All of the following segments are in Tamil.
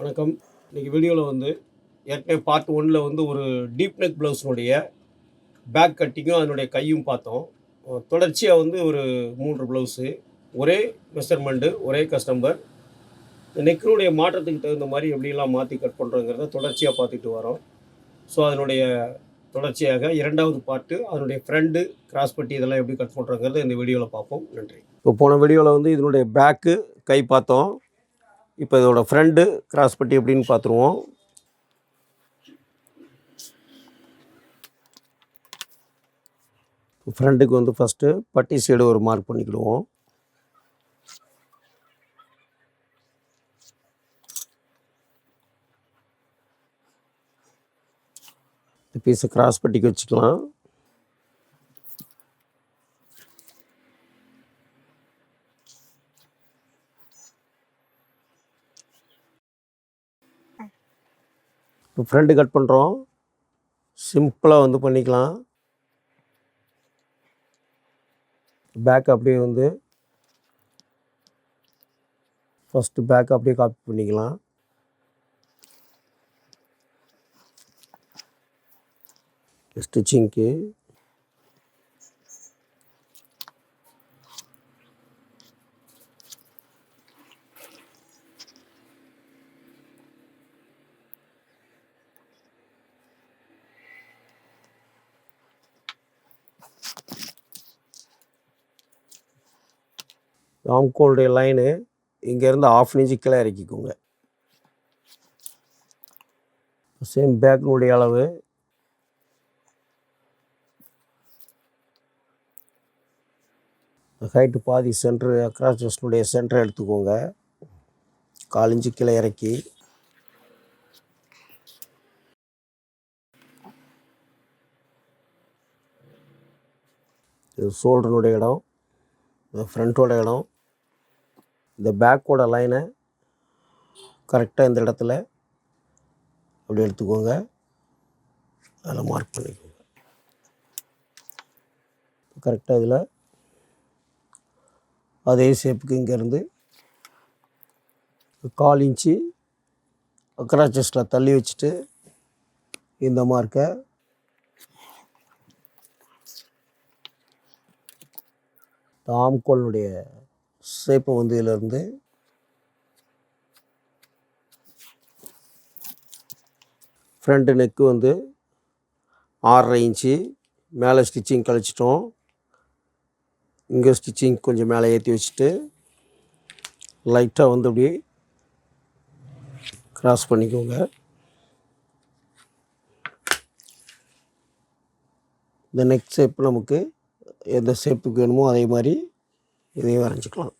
வணக்கம். இன்றைக்கி வீடியோவில் வந்து ஏற்கனவே பார்ட் ஒன்னில் வந்து ஒரு டீப் நெக் ப்ளவுஸினுடைய பேக் கட்டிங்கும் அதனுடைய கையும் பார்த்தோம். தொடர்ச்சியாக வந்து ஒரு மூன்று ப்ளவுஸு ஒரே மெஷர்மெண்ட்டு ஒரே கஸ்டமர் இந்த நெக்கினுடைய மாற்றத்துக்கு தகுந்த மாதிரி எப்படிலாம் மாற்றி கட் பண்ணுறோங்கிறத தொடர்ச்சியாக பார்த்துட்டு வரோம். ஸோ அதனுடைய தொடர்ச்சியாக இரண்டாவது பார்ட்டு அதனுடைய ஃப்ரெண்டு கிராஸ் பட்டி இதெல்லாம் எப்படி கட் பண்ணுறோங்கிறத இந்த வீடியோவில் பார்ப்போம். நன்றி. இப்போ போன வீடியோவில் வந்து இதனுடைய பேக்கு கை பார்த்தோம். இப்போ இதோட ஃப்ரெண்டு கிராஸ் பட்டி எப்படின்னு பார்த்துருவோம். ஃப்ரண்ட்டுக்கு வந்து ஃபஸ்ட்டு பட்டி சைடு ஒரு மார்க் பண்ணிக்கிடுவோம். இந்த பீஸை கிராஸ் பட்டிக்கு வச்சுக்கலாம். இப்போ ஃப்ரண்ட் கட் பண்ணுறோம் சிம்பிளாக வந்து பண்ணிக்கலாம். பேக் அப்படியே வந்து ஃபஸ்ட்டு பேக் அப்படியே காப்பி பண்ணிக்கலாம். ஸ்டிச்சிங்க்கு ஆம்கோளுடைய லைனு இங்கேருந்து ஆஃப் இன்ச்சு கீழே இறக்கிக்கோங்க. சேம் பேக்கினுடைய அளவு. ஹைட்டு பாதி சென்ட்ரு அக்ராஸ் ட்ரெஸ்னுடைய சென்டரை எடுத்துக்கோங்க. கால் இன்ச்சு கீழே இறக்கி. இது ஷோல்டருனுடைய இடம். ஃப்ரண்ட்டோட இடம். இந்த பேக்கோட லைனை கரெக்டாக இந்த இடத்துல அப்படி எடுத்துக்கோங்க. அதில் மார்க் பண்ணிக்கோங்க. கரெக்டாக இதில் அதே ஷேப்புக்கு இங்கேருந்து கால் இன்ச்சு அக்கரா தள்ளி வச்சுட்டு இந்த மார்க்கை தாம்கோலினுடைய ஷேப்பை வந்து இதிலேருந்து ஃப்ரண்ட் நெக்கு வந்து ஆறரை இன்ச்சு. மேலே ஸ்டிச்சிங் கழிச்சிட்டோம். இங்கே ஸ்டிச்சிங் கொஞ்சம் மேலே ஏற்றி வச்சுட்டு லைட்டாக வந்து அப்படியே கிராஸ் பண்ணிக்கோங்க. இந்த நெக் ஷேப் நமக்கு எந்த ஷேப்புக்கு வேணுமோ அதே மாதிரி இதையும் வரைஞ்சிக்கலாம்.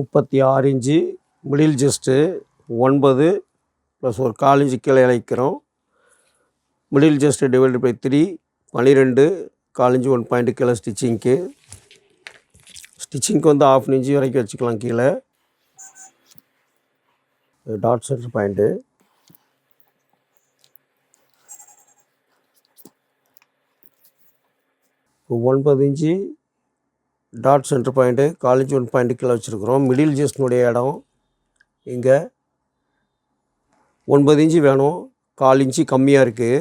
முப்பத்தி ஆறு இன்ச்சு மிடில் ஜஸ்ட்டு ஒன்பது ப்ளஸ் ஒரு கால் இன்ச்சு கீழே இழைக்கிறோம் middle just divided by three பன்னிரெண்டு கால் இன்ச்சு ஒன் பாயிண்ட் கீழே ஸ்டிச்சிங்க்கு ஸ்டிச்சிங்க்கு வந்து ஆஃப் இன்ச்சு வரைக்கும் வச்சுக்கலாம் கீழே. டாட் சென்டர் பாயிண்ட்டு ஒன்பது இன்ச்சு டாட் சென்டர் பாயிண்ட்டு காலேஜ் ஒன் பாயிண்ட்டு கீழே வச்சுருக்குறோம். மிடில் ஜஸ்ட்னுடைய இடம் இங்கே. ஒன்பது இன்ச்சு வேணும். கால் இன்ச்சு கம்மியாக இருக்குது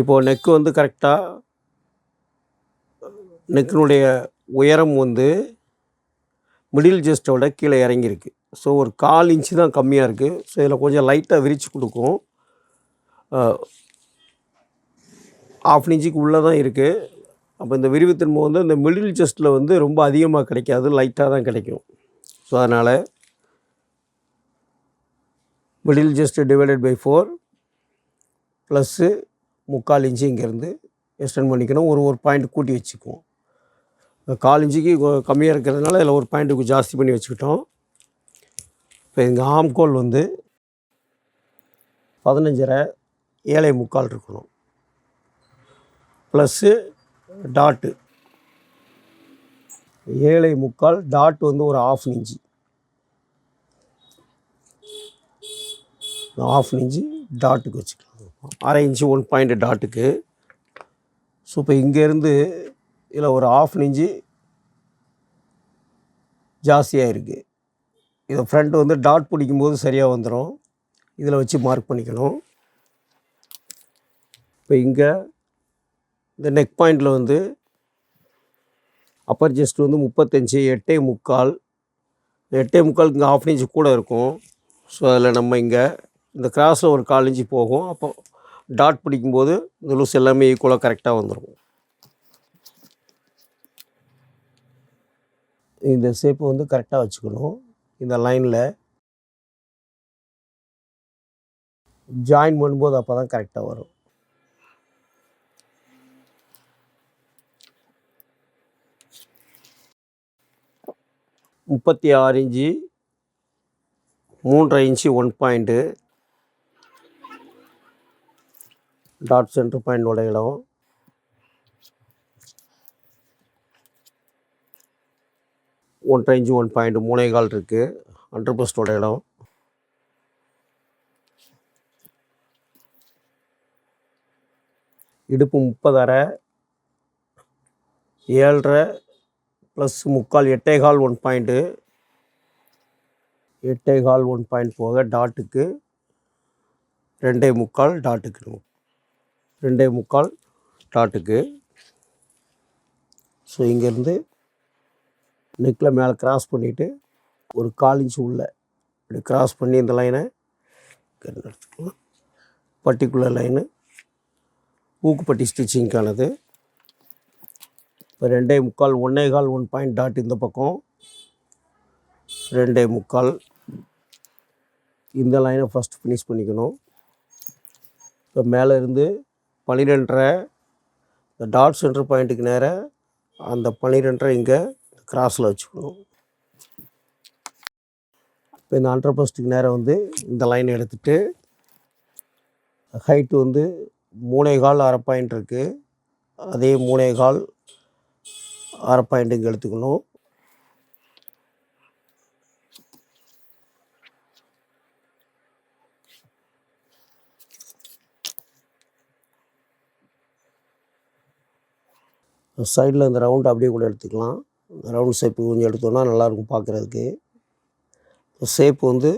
இப்போது நெக்கு வந்து கரெக்டாக நெக்கினுடைய உயரம் வந்து மிடில் ஜஸ்ட்டோட கீழே இறங்கியிருக்கு. ஸோ ஒரு கால் இன்ச்சு தான் கம்மியாக இருக்குது ஸோ இதில் கொஞ்சம் லைட்டாக விரித்து கொடுக்கும். ஆஃப் இன்ச்சுக்கு உள்ளே தான் இருக்குது அப்போ இந்த விரிவுத்தன்மை வந்து இந்த மிடில் செஸ்ட்டில் வந்து ரொம்ப அதிகமாக கிடைக்காது லைட்டாக தான் கிடைக்கும். ஸோ அதனால் middle just divided by four plus முக்கால் இன்ச்சு இங்கேருந்து எக்ஸ்டெண்ட் பண்ணிக்கணும். ஒரு ஒரு பாயிண்ட் கூட்டி வச்சுக்குவோம். கால் இன்ச்சுக்கு கம்மியாக இருக்கிறதுனால இதில் ஒரு பாயிண்ட்டுக்கு ஜாஸ்தி பண்ணி வச்சுக்கிட்டோம். இப்போ எங்கள் ஆம்கோல் வந்து பதினஞ்சரை ஏழை முக்கால் இருக்கணும். ப்ளஸ்ஸு டாட்டு ஏழை முக்கால் டாட் வந்து ஒரு ஆஃப் இன்ச்சு. ஆஃப் இன்ச்சு டாட்டுக்கு வச்சுக்கலாம். அரை இன்ச்சு ஒன் பாயிண்ட் டாட்டுக்கு ஸோ இப்போ இங்கேருந்து இதில் ஒரு ஆஃப் இன்ச்சு ஜாஸ்தியாக இருக்குது இதை ஃப்ரண்ட் வந்து டாட் பிடிக்கும்போது சரியாக வந்துடும் இதில் வச்சு மார்க் பண்ணிக்கணும். இப்போ இங்கே இந்த நெக் பாயிண்டில் வந்து அப்பர் ஜஸ்ட் வந்து முப்பத்தஞ்சு எட்டே முக்கால். எட்டே முக்கால் இங்கே ஆஃப் இன்ச் கூட இருக்கும். ஸோ அதில் நம்ம இங்கே இந்த கிராஸில் ஒரு கால் இன்ச்சு போகும். அப்போ டாட் பிடிக்கும்போது இந்த லூஸ் எல்லாமே ஈக்குவலாக கரெக்டாக வந்துடும் இந்த ஷேப்பு வந்து கரெக்டாக வச்சுக்கணும். இந்த லைனில் ஜாயின் பண்ணும்போது அப்போ தான் கரெக்டாக வரும். முப்பத்தி ஆறு இன்ச்சு மூன்றரை inch one point dot centre point இடம். ஒன்றரை இன்ச்சு ஒன் பாயிண்ட் மூணே கால் இருக்குது ஹண்ட்ரட் பர்ஸ்டோட இடம். இடுப்பு முப்பதரை ஏழரை ப்ளஸ் முக்கால் எட்டே கால் ஒன் பாயிண்ட்டு எட்டே கால் ஒன் பாயிண்ட் போக டாட்டுக்கு ரெண்டே முக்கால் டாட்டுக்கு ரெண்டே முக்கால் டாட்டுக்கு ஸோ இங்கேருந்து நெக்கில் மேலே கிராஸ் பண்ணிவிட்டு ஒரு கால் இன்ச்சு உள்ள இப்படி கிராஸ் பண்ணி இந்த லைனை எடுத்துக்கலாம். பர்டிகுலர் லைனு ஊக்குப்பட்டி ஸ்டிச்சிங்க்கானது இப்போ ரெண்டே முக்கால் ஒன்றே கால் ஒன் பாயிண்ட் டாட் இந்த பக்கம். ரெண்டே முக்கால். இந்த லைனை ஃபஸ்ட் ஃபினிஷ் பண்ணிக்கணும். இப்போ மேலே இருந்து பன்னிரெண்டரை இந்த டாட் சென்டர் பாயிண்ட்டுக்கு நேராக அந்த பன்னிரெண்டரை இங்கே கிராஸில் வச்சுக்கணும். இப்போ இந்த ஹண்ட்ரட் பர்ஸ்ட்டுக்கு நேரம் வந்து இந்த லைன் எடுத்துகிட்டு ஹைட்டு வந்து மூணே கால் அரை பாயிண்ட் இருக்குது அதே மூணே கால் அரை பாயிண்ட் இங்கே எடுத்துக்கணும். சைடில் இந்த ரவுண்ட் அப்படியே கூட எடுத்துக்கலாம். ரவுண்ட் ஷேப்பு கொஞ்சம் எடுத்தோன்னா நல்லாயிருக்கும் பார்க்குறதுக்கு. ஷேப் வந்து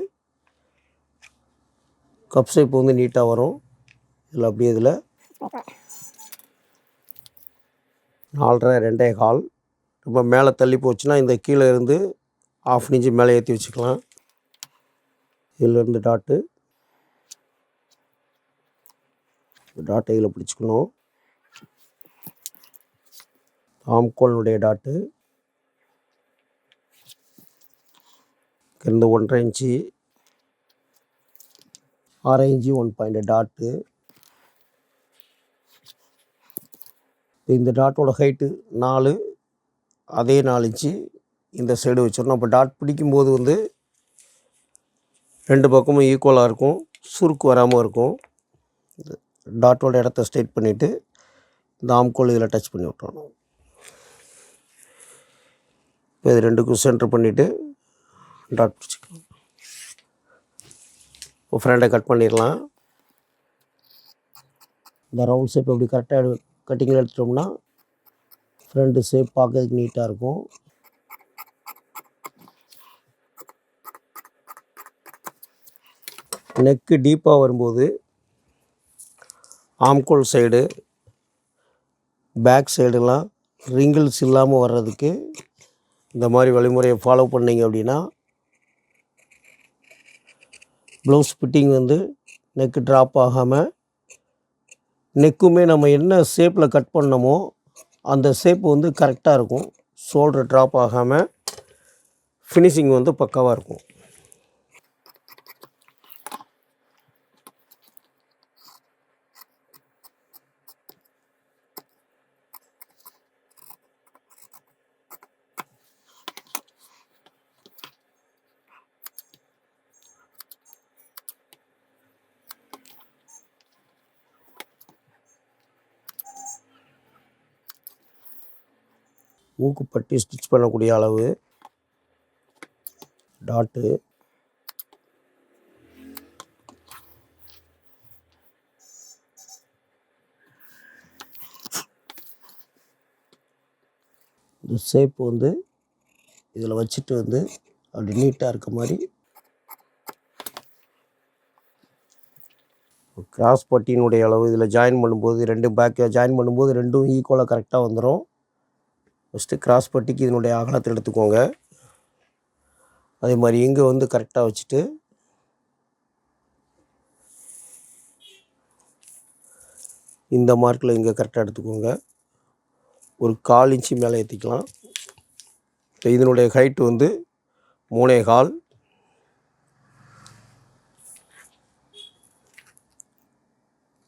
கப் ஷேப் வந்து நீட்டாக வரும். இதில் அப்படியே இதில். நாலரை ரெண்டே கால். ரொம்ப மேலே தள்ளி போச்சுன்னா இந்த கீழே இருந்து ஆஃப் இன்ச்சு மேலே ஏற்றி வச்சுக்கலாம். இதிலேருந்து டாட்டு டாட்டை இதில் பிடிச்சிக்கணும். ஆம்கோலினுடைய டாட்டு இருந்து ஒன்றரை இன்ச்சு ஆரஞ்சு ஒன் பாயிண்ட் டாட்டு இந்த டாட்டோட ஹைட்டு நாலு அதே நாலு இன்ச்சு இந்த சைடு வச்சிடணும் அப்போ டாட் பிடிக்கும்போது வந்து ரெண்டு பக்கமும் ஈக்குவலாக இருக்கும். சுருக்கு வராமல் இருக்கும். டாட்டோட இடத்த ஸ்ட்ரைட் பண்ணிவிட்டு இந்த ஆம்கோல் இதில் டச் பண்ணி விட்டுறணும். இப்போ இது ரெண்டுக்கும் சென்டர் பண்ணிவிட்டு டாட் பிடிச்சிக்கலாம். இப்போ ஃப்ரெண்டை கட் பண்ணிடலாம். இந்த ரவுண்ட் ஷேப் எப்படி கரெக்டாக கட்டிங்கில் எடுத்துட்டோம்னா ஃப்ரண்ட்டு ஷேப் பார்க்கறதுக்கு நீட்டாக இருக்கும். நெக்கு டீப்பாக வரும்போது ஆம்கோல் சைடு பேக் சைடெல்லாம் ரிங்கிள்ஸ் இல்லாமல் வர்றதுக்கு இந்த மாதிரி வழிமுறையை ஃபாலோ பண்ணிங்க அப்படின்னா ப்ளவுஸ் ஃபிட்டிங் வந்து நெக்கு ட்ராப் ஆகாமல் நெக்குமே நம்ம என்ன ஷேப்பில் கட் பண்ணமோ அந்த ஷேப் வந்து கரெக்டாக இருக்கும். ஷோல்டர் ட்ராப் ஆகாமல் ஃபினிஷிங் வந்து பக்காவாக இருக்கும். ஊக்குப்பட்டி ஸ்டிச் பண்ணக்கூடிய அளவு. டாட்டு இந்த ஷேப் வந்து இதில் வச்சுட்டு வந்து அப்படி நீட்டாக இருக்க மாதிரி கிராஸ் பட்டியினுடைய அளவு. இதில் ஜாயின் பண்ணும்போது ரெண்டும் பேக்கை ஜாயின் பண்ணும்போது ரெண்டும் ஈக்குவலாக கரெக்டாக வந்துடும் ஃபஸ்ட்டு கிராஸ் பட்டிக்கு இதனுடைய அகலத்தை எடுத்துக்கோங்க. அதே மாதிரி இங்கே வந்து கரெக்டாக வச்சுட்டு இந்த மார்க்கில் இங்கே கரெக்டாக எடுத்துக்கோங்க. ஒரு கால் இன்ச்சு மேலே ஏற்றிக்கலாம் இப்போ இதனுடைய ஹைட்டு வந்து மூணே கால்.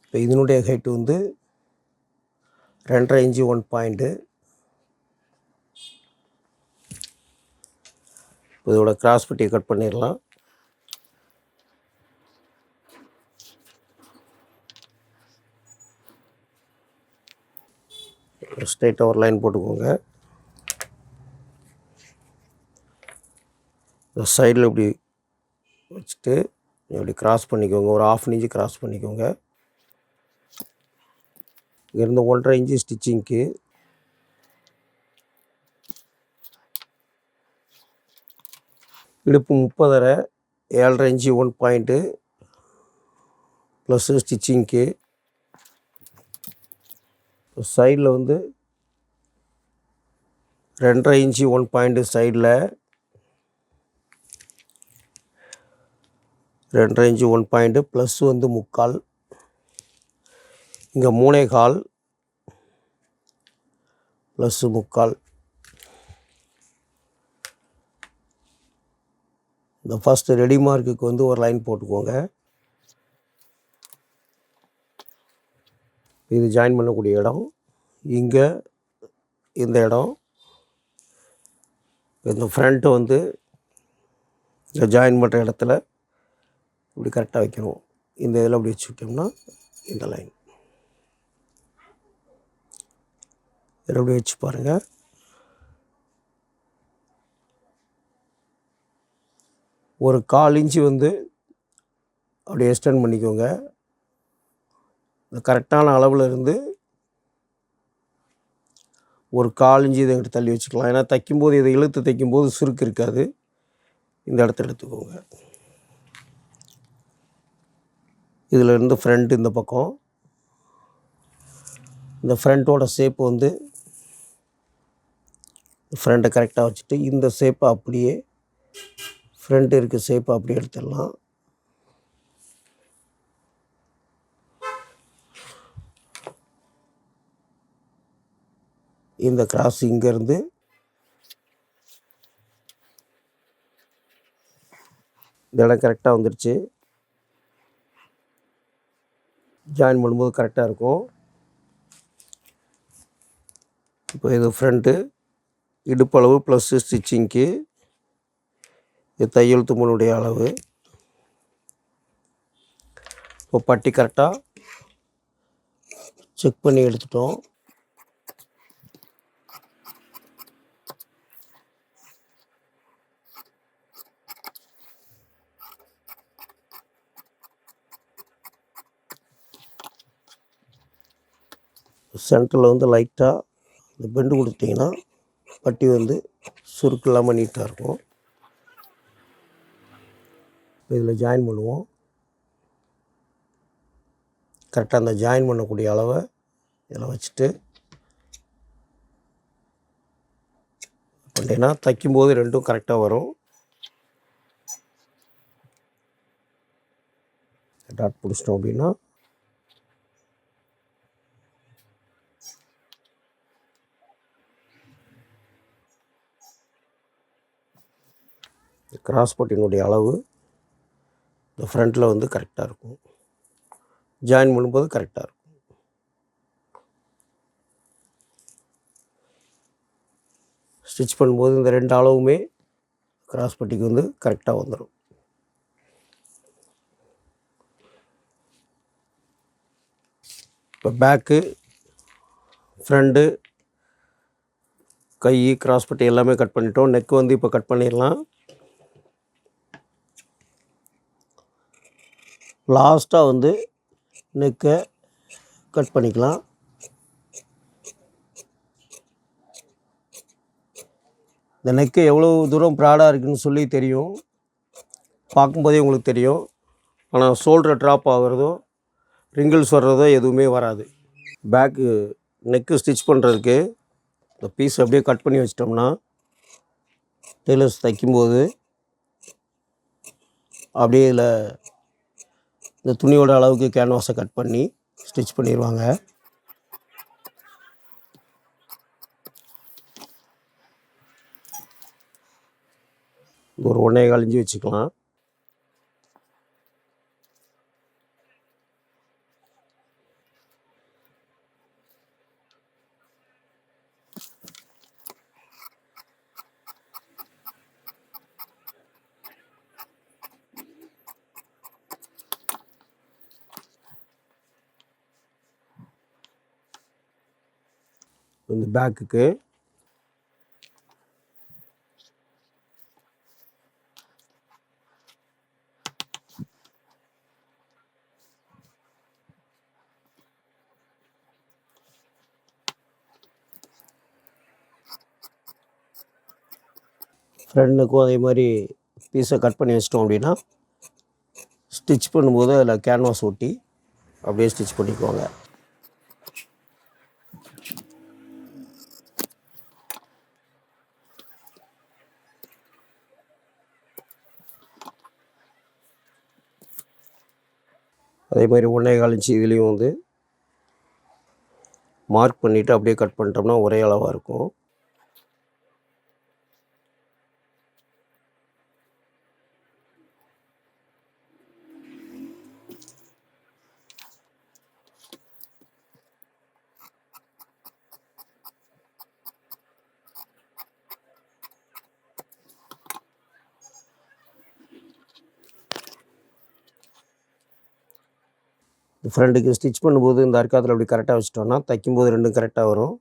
இப்போ இதனுடைய ஹைட்டு வந்து ரெண்டரை இன்ச்சு ஒன் பாயிண்ட்டு இதோட கிராஸ் பட்டியை கட் பண்ணிடலாம். ஸ்ட்ரைட்டாக ஒரு லைன் போட்டுக்கோங்க. இந்த சைடில் இப்படி வச்சுட்டு இப்படி கிராஸ் பண்ணிக்கோங்க. ஒரு ஆஃப் இன்ச்சு கிராஸ் பண்ணிக்கோங்க. இங்கேருந்து ஒன்றரை இன்ச்சு ஸ்டிச்சிங்க்கு இடுப்பு முப்பதரை ஏழரை இன்ச்சு ஒன் பாயிண்ட்டு ப்ளஸ்ஸு ஸ்டிச்சிங்க்கு சைடில் வந்து ரெண்டரை இன்ச்சு ஒன் பாயிண்ட்டு சைடில் ரெண்டரை இன்ச்சு ஒன் பாயிண்ட்டு ப்ளஸ் வந்து முக்கால். இங்கே மூணே கால் ப்ளஸ்ஸு முக்கால். இந்த ஃபஸ்ட்டு ரெடி மார்க்குக்கு வந்து ஒரு லைன் போட்டுக்கோங்க. இது ஜாயின் பண்ணக்கூடிய இடம். இங்கே இந்த இடம். இந்த ஃப்ரண்ட்டு வந்து இந்த ஜாயின் பண்ணுற இடத்துல இப்படி கரெக்டாக வைக்கணும். இந்த இதில் அப்படி வச்சு விட்டோம்னா இந்த லைன் இதில் அப்படி வச்சு பாருங்கள் ஒரு கால் இன்ச்சு வந்து அப்படியே எக்ஸ்டெண்ட் பண்ணிக்கோங்க. இந்த கரெக்டான அளவில் இருந்து ஒரு கால் இன்ச்சு இதை எங்கிட்ட தள்ளி வச்சுக்கலாம். ஏன்னா தைக்கும்போது இதை இழுத்து தைக்கும்போது சுருக்கு இருக்காது. இந்த இடத்த எடுத்துக்கோங்க. இதில் இருந்து ஃப்ரண்ட் இந்த பக்கம். இந்த ஃப்ரண்ட்டோட ஷேப் வந்து ஃப்ரண்ட்டை கரெக்டாக வச்சுட்டு இந்த ஷேப்பை அப்படியே ஃப்ரண்ட் இருக்க ஷேப்பை அப்படி எடுத்துடலாம். இந்த கிராஸ் இங்கேருந்து இந்த இடம் கரெக்டாக வந்துடுச்சு ஜாயின் பண்ணும்போது கரெக்டாக இருக்கும். இப்போ இது ஃப்ரண்ட்டு இடுப்பளவு ப்ளஸ்ஸு ஸ்டிச்சிங்க்கு இது தையல் தும்மனுடைய அளவு. இப்போ பட்டி கரெக்டாக செக் பண்ணி எடுத்துட்டோம். சென்டரில் வந்து லைட்டாக இந்த பெண்டு கொடுத்துட்டிங்கன்னா பட்டி வந்து சுருக்கு இல்லாமல் நீட்டாக இருக்கும். இதில் ஜாயின் பண்ணுவோம். கரெக்டாக அந்த ஜாயின் பண்ணக்கூடிய அளவை இதில் வச்சுட்டு அப்படின்னா தைக்கும்போது ரெண்டும் கரெக்டாக வரும். டாட் பிடிச்சிட்டோம் அப்படின்னா கிராஸ் பட்டினுடைய அளவு இந்த ஃப்ரண்ட்டில் வந்து கரெக்டாக இருக்கும். ஜாயின் பண்ணும்போது கரெக்டாக இருக்கும். ஸ்டிச் பண்ணும்போது இந்த ரெண்டு அளவுமே கிராஸ் பட்டிக்கு வந்து கரெக்டாக வந்துடும் இப்போ பேக்கு ஃப்ரண்ட்டு கை கிராஸ் பட்டி எல்லாமே கட் பண்ணிட்டோம். நெக் வந்து இப்போ கட் பண்ணிடலாம். லாஸ்ட்டாக வந்து நெக்கை கட் பண்ணிக்கலாம். இந்த நெக்கு எவ்வளோ தூரம் ப்ராடாக இருக்குதுன்னு சொல்லி தெரியும். பார்க்கும்போதே உங்களுக்கு தெரியும். ஆனால் ஷோல்டர் ட்ராப் ஆகிறதோ ரிங்கிள்ஸ் வர்றதோ எதுவுமே வராது. பேக்கு நெக்கு ஸ்டிச் பண்ணுறதுக்கு இந்த பீஸ் அப்படியே கட் பண்ணி வச்சிட்டோம்னா டெய்லர்ஸ் தைக்கும்போது அப்படியே இதில் இந்த துணியோட அளவுக்கு கேன்வாஸை கட் பண்ணி ஸ்டிச் பண்ணிடுவாங்க ஒரு ஒன்றே கால் வச்சுக்கலாம். பேக்குக்கு. ஃப்ரெண்டுக்கும் அதே மாதிரி பீஸை கட் பண்ணி வச்சிட்டோம் அப்படின்னா ஸ்டிச் பண்ணும்போது அதில் கேன்வாஸ் ஒட்டி அப்படியே ஸ்டிச் பண்ணிக்குவாங்க அதே மாதிரி ஒன்றே கால் இன்ச்சு இதுலேயும் வந்து மார்க் பண்ணிவிட்டு அப்படியே கட் பண்ணிட்டோம்னா ஒரே அளவாக இருக்கும். ஃப்ரெண்டுக்கு ஸ்டிச் பண்ணும்போது இந்த அர்க்காத்தில் அப்படி கரெக்டாக வச்சுட்டோன்னா தைக்கும்போது ரெண்டும் கரெக்டாக வரும்.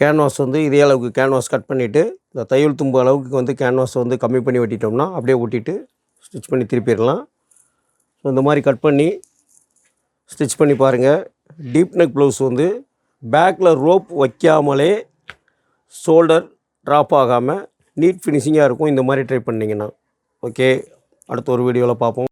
கேன்வாஸ் வந்து இதே அளவுக்கு கேன்வாஸ் கட் பண்ணிவிட்டு இந்த தையல் தும்பு அளவுக்கு வந்து கேன்வாஸை வந்து கம்மி பண்ணி வெட்டிட்டோம்னா அப்படியே ஒட்டிட்டு ஸ்டிச் பண்ணி திருப்பிடலாம். ஸோ இந்த மாதிரி கட் பண்ணி ஸ்டிச் பண்ணி பாருங்கள் டீப் நெக் ப்ளவுஸ் வந்து பேக்கில் ரோப் வைக்காமலே ஷோல்டர் ட்ராப் ஆகாமல் நீட் ஃபினிஷிங்காக இருக்கும். இந்த மாதிரி ட்ரை பண்ணிங்கன்னா. ஓகே அடுத்த ஒரு வீடியோவில் பார்ப்போம்